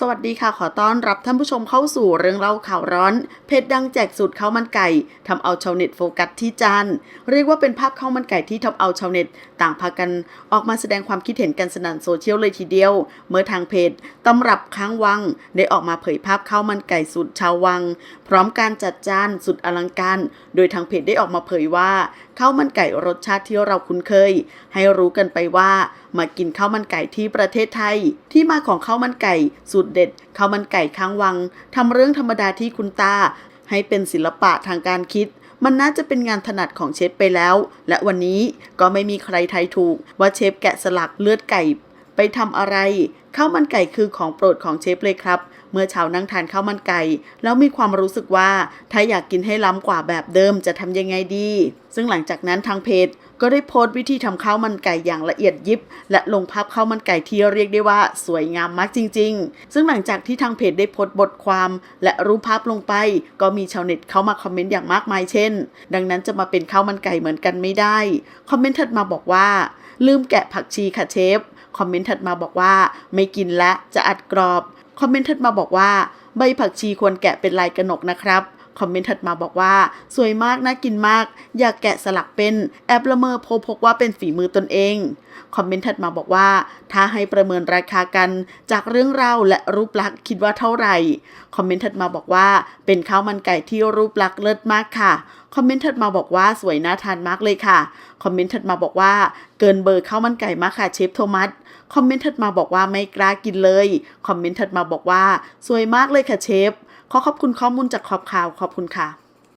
สวัสดีค่ะขอต้อนรับท่านผู้ชมเข้าสู่เรื่องเล่าข่าวร้อน เพจดังแจกสูตรข้าวมันไก่ทำเอาชาวเน็ตโฟกัสที่จานเรียกว่าเป็นภาพข้าวมันไก่ที่ทำเอาชาวเน็ต ต่างพากันออกมาแสดงความคิดเห็นกันสนั่นโซเชียลเลยทีเดียว เมื่อทางเพจตำรับค้างวัง ได้ออกมาเผยภาพข้าวมันไก่สูตรชาววัง พร้อมการจัดจานสุดอลังการ โดยทางเพจได้ออกมาเผยว่าข้าวมันไก่รสชาติที่เราคุ้นเคย ให้รู้กันไปว่า มากินข้าวมันไก่ที่ประเทศไทย ที่มาของข้าวมันไก่สูตรเด็ดข้าวมันไก่ค้างวังทำเรื่องธรรมดาที่คุณตา ให้เป็นศิลปะทางการคิดมันน่าจะเป็นงานถนัดของเชฟไปแล้ว และวันนี้ก็ไม่มีใครทายถูกว่าเชฟแกะสลักเลือดไก่ ไปทำอะไรข้าวมันไก่คือของโปรดของเชฟเลยครับ เมื่อเช้านั่งทานข้าวมันไก่ แล้วมีความรู้สึกว่าถ้าอยากกินให้ล้ำกว่าแบบเดิมจะทำยังไงดี ซึ่งหลังจากนั้นทางเพจก็ได้โพสต์วิธีทำข้าวมันไก่อย่างละเอียดยิบ และลงภาพข้าวมันไก่ที่เรียกได้ว่าสวยงามมากจริง ๆ ซึ่งหลังจากที่ทางเพจได้โพสต์บทความ และรูปภาพลงไป ก็มีชาวเน็ตเข้ามาคอมเมนต์อย่างมากมายเช่น ดังนั้นจะมาเป็นข้าวมันไก่เหมือนกันไม่ได้ คอมเมนต์ถัดมาบอกว่า ลืมแกะผักชีค่ะเชฟ คอมเมนต์ถัดมาบอกว่า ไม่กินและจะอัดกรอบ คอมเมนต์ถัดมาบอกว่า ใบผักชีควรแกะเป็นลายกระหนกนะครับ คอมเมนต์ถัดมาบอกว่า สวยมาก น่ากินมาก อยากแกะสลักเป็นแอปละเมอโพพกว่าเป็นฝีมือตนเอง คอมเมนต์ถัดมาบอกว่า ถ้าให้ประเมินราคากันจากเรื่องราวและรูปลักษณ์คิดว่าเท่าไหร่ คอมเมนต์ถัดมาบอกว่าเป็นข้าวมันไก่ที่รูปลักษณ์เลิศมากค่ะคอมเมนต์ถัดมาบอกว่าสวยน่าทานมากเลยค่ะ คอมเมนต์ถัดมาบอกว่าเกินเบอร์ข้าวมันไก่มากค่ะเชฟโทมัส คอมเมนต์ถัดมาบอกว่าไม่กล้ากินเลย คอมเมนต์ถัดมาบอกว่าสวยมากเลยค่ะเชฟ ขอขอบคุณข้อมูลจากขอบข่าวขอบคุณค่ะ